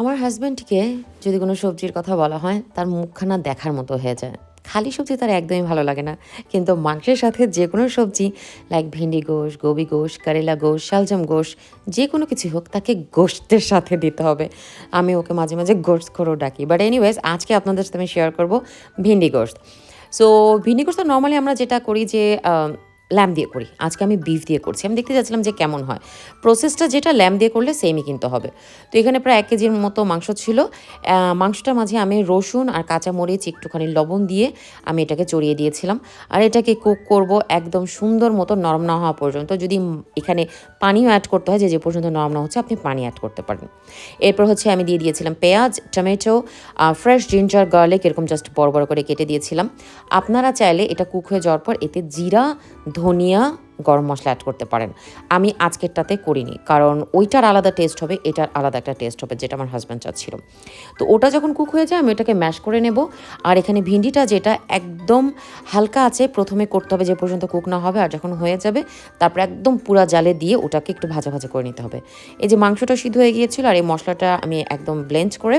আমার হাজব্যান্ডকে যদি কোনো সবজির কথা বলা হয়, তার মুখখানা দেখার মতো হয়ে যায়। খালি সবজি তার একদমই ভালো লাগে না। কিন্তু মাংসের সাথে যে কোনো সবজি লাইক ভেন্ডি গোশ, গোবি গোশ, কারেলা গোশ, শালজাম গোশ, যে কোনো কিছু হোক, তাকে গোশতের সাথে দিতে হবে। আমি ওকে মাঝে মাঝে গোশত করেও ডাকি। বাট এনিওয়েজ আজকে আপনাদের সাথে আমি শেয়ার করব ভিন্ডি গোশত সো ভিন্ডি গোশত নর্মালি আমরা যেটা করি যে ল্যাম্প দিয়ে করি। আজকে আমি বিফ দিয়ে করছি। আমি দেখতে যাচ্ছিলাম যে কেমন হয়। প্রসেসটা যেটা ল্যাম্প দিয়ে করলে সেমই কিনতে হবে। তো এখানে প্রায় এক কেজির মতো মাংস ছিল। মাংসটার মাঝে আমি রসুন আর কাঁচা মরিচ একটুখানি লবণ দিয়ে আমি এটাকে চড়িয়ে দিয়েছিলাম। আর এটাকে কুক করব একদম সুন্দর মতো নরম না হওয়া পর্যন্ত। যদি এখানে পানিও অ্যাড করতে হয় যে যে পর্যন্ত নরম না হচ্ছে, আপনি পানি অ্যাড করতে পারেন। এরপর হচ্ছে আমি দিয়ে দিয়েছিলাম পেঁয়াজ, টমেটো ফ্রেশ জিঞ্জার গার্লিক এরকম জাস্ট বড় বড় করে কেটে দিয়েছিলাম। আপনারা চাইলে এটা কুক হয়ে যাওয়ার পর এতে জিরা ধনিয়া, গরম মশলা অ্যাড করতে পারেন। আমি আজকেরটাতে করিনি, কারণ ওইটার আলাদা টেস্ট হবে, এটার আলাদা একটা টেস্ট হবে, যেটা আমার হাজব্যান্ড চাচ্ছিল। তো ওটা যখন কুক হয়ে যায়, আমি ওটাকে ম্যাশ করে নেব। আর এখানে ভিন্ডিটা যেটা একদম হালকা আছে, প্রথমে করতে হবে যে পর্যন্ত কুক না হবে, আর যখন হয়ে যাবে, তারপর একদম পুরা জালে দিয়ে ওটাকে একটু ভাজা ভাজা করে নিতে হবে। এই যে মাংসটা সিদ্ধ হয়ে গিয়েছিল, আর এই মশলাটা আমি একদম ব্লেঞ্চ করে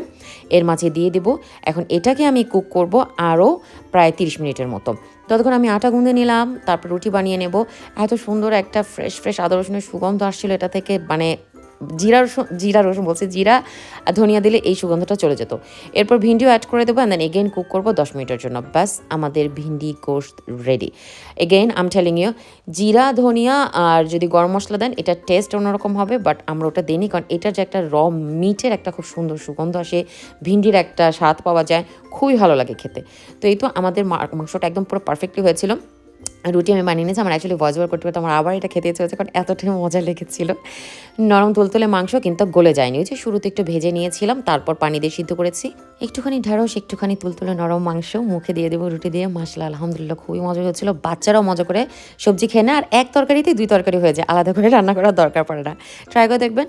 এর মাঝে দিয়ে দেব। এখন এটাকে আমি কুক করব আরও প্রায় তিরিশ মিনিটের মতো। ততক্ষণ আমি আটা গুঁদে নিলাম, তারপর রুটি বানিয়ে নেব। এত সুন্দর একটা ফ্রেশ ফ্রেশ আদা রসুনের সুগন্ধ আসছিল এটা থেকে মানে জিরা রসুন জিরা রসুন বলছে, জিরা ধনিয়া দিলে এই সুগন্ধটা চলে যেত। এরপর ভিন্ডিও অ্যাড করে দেবো অ্যান্ড দেন এগেইন কুক করব দশ মিনিটের জন্য। ব্যাস, আমাদের bhindi gosht ready again um telling you jeera, dhania আর যদি গরম মশলা দেন এটার টেস্ট অন্যরকম হবে বাট আমরা ওটা দিইনি, কারণ এটার যে একটা র মিটের একটা খুব সুন্দর সুগন্ধ আসে, ভিন্ডির একটা স্বাদ পাওয়া যায়, খুবই ভালো লাগে খেতে। তো এই তো আমাদের মাংসটা একদম পুরো পারফেক্টলি হয়েছিল। রুটি আমি বানিয়ে নিয়েছি, আমার অ্যাকচুয়ালি ভয়েস ওভার করতে করতে আমার আবার এটা খেতে ইচ্ছে হচ্ছে কারণ এতটাই মজা লেগেছিল। নরম তুলতুলে মাংস কিন্তু গলে যায়নি। ওই যে শুরুতে একটু ভেজে নিয়েছিলাম, তারপর পানি দিয়ে সিদ্ধ করেছি। একটুখানি ঢেঁড়স, একটুখানি তুলতুলে নরম মাংস, মুখে দিয়ে দেবো রুটি দিয়ে মশলা আলহামদুলিল্লাহ, খুবই মজা হচ্ছিল বাচ্চারাও মজা করে সবজি খেয়ে না আর এক তরকারিতে দুই তরকারি হয়ে যায়, আলাদা করে রান্না করার দরকার পড়ে না। ট্রাই করে দেখবেন।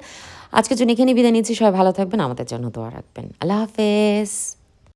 আজকের জন্য এখানে বিদায় নিচ্ছি, সবাই ভালো থাকবেন, আমাদের জন্য দোয়া রাখবেন। আল্লাহ হাফেজ।